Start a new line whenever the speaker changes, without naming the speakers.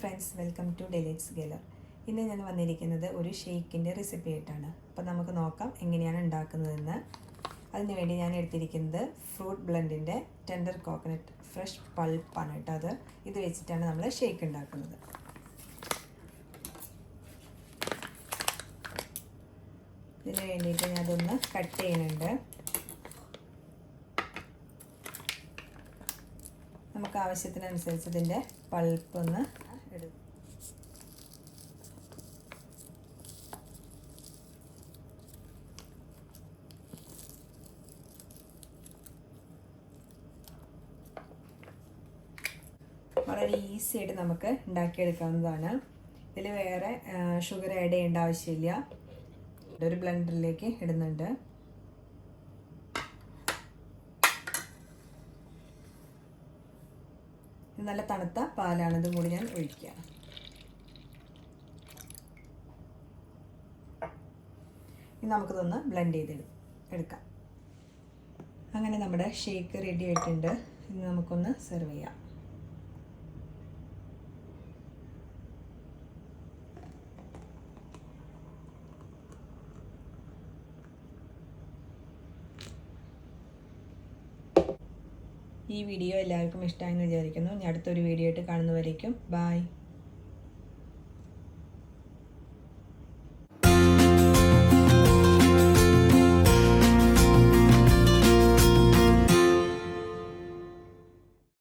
Friends welcome to delights galore ഇന്ന് ഞാൻ വന്നിരിക്കുന്നത് ഒരു ഷെയ്ക്കിന്റെ റെസിപ്പി ആയിട്ടാണ്. അപ്പോൾ നമുക്ക് നോക്കാം എങ്ങനെയാണ് ഉണ്ടാക്കുന്നതെന്ന്. അതിന് വേണ്ടി ഞാൻ എടുത്തിരിക്കുന്നത് ഫ്രൂട്ട് ബ്ലെൻഡിന്റെ ടെൻഡർ കോക്കനട്ട് ഫ്രഷ് പൾപ്പാണ് കേട്ടോ അത്. ഇത് വെച്ചിട്ടാണ് നമ്മൾ ഷെയ്ക്ക് ഉണ്ടാക്കുന്നത്. ഇതിന് വേണ്ടിയിട്ട് ഞാൻ അതൊന്ന് കട്ട് ചെയ്യുന്നുണ്ട്. നമുക്ക് ആവശ്യത്തിനനുസരിച്ച് ഇതിന്റെ പൾപ്പ് ഒന്ന് എടുക്കും. വളരെ ഈസി ആയിട്ട് നമുക്ക് ഉണ്ടാക്കിയെടുക്കാവുന്നതാണ്. ഇതിൽ വേറെ ഷുഗർ ആഡ് ചെയ്യേണ്ട ആവശ്യമില്ല. ഒരു ബ്ലെൻഡറിലേക്ക് ഇടുന്നുണ്ട്. നല്ല തണുത്ത പാലാണ്. ഇതും കൂടി ഞാൻ ഒഴിക്കുക ഇനി നമുക്കിതൊന്ന് ബ്ലെൻഡ് ചെയ്ത് എടുക്കാം. അങ്ങനെ നമ്മുടെ ഷേക്ക് റെഡി ആയിട്ടുണ്ട്. ഇനി നമുക്കൊന്ന് സെർവ് ചെയ്യാം. ഈ വീഡിയോ എല്ലാവർക്കും ഇഷ്ടമായെന്ന് വിചാരിക്കുന്നു. ഞാൻ അടുത്തൊരു വീഡിയോ ആയിട്ട് കാണുന്നവരേക്കും. ബായ്